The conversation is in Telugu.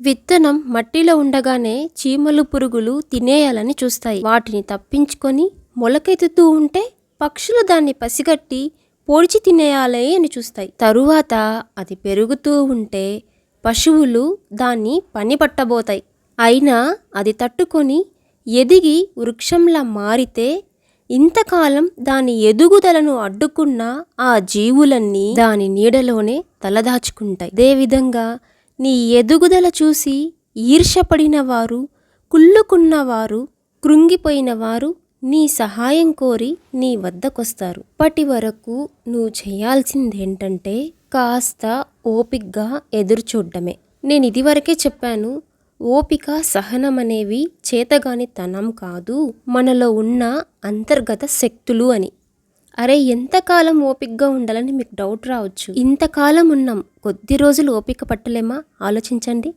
విత్తనం మట్టిలో ఉండగానే చీమలు పురుగులు తినేయాలని చూస్తాయి. వాటిని తప్పించుకొని మొలకెత్తుతూ ఉంటే పక్షులు దాన్ని పసిగట్టి పొడిచి తినేయాలి అని చూస్తాయి. తరువాత అది పెరుగుతూ ఉంటే పశువులు దాన్ని పని పట్టబోతాయి. అయినా అది తట్టుకొని ఎదిగి వృక్షంలా మారితే ఇంతకాలం దాని ఎదుగుదలను అడ్డుకున్న ఆ జీవులన్నీ దాని నీడలోనే తలదాచుకుంటాయి. అదేవిధంగా నీ ఎదుగుదల చూసి ఈర్షపడినవారు కుళ్ళుకున్నవారు కృంగిపోయినవారు నీ సహాయం కోరి నీ వద్దకొస్తారు. అప్పటి వరకు నువ్వు చేయాల్సిందేంటంటే కాస్త ఓపిక్గా ఎదురుచూడ్డమే. నేను ఇదివరకే చెప్పాను ఓపిక సహనం అనేవి చేతగాని తనం కాదు మనలో ఉన్న అంతర్గత శక్తులు అని. అరే ఎంతకాలం ఓపిక్గా ఉండాలని మీకు డౌట్ రావచ్చు. ఇంతకాలం ఉన్నాం. కొద్ది రోజులు ఓపిక పట్టలేమా? ఆలోచించండి.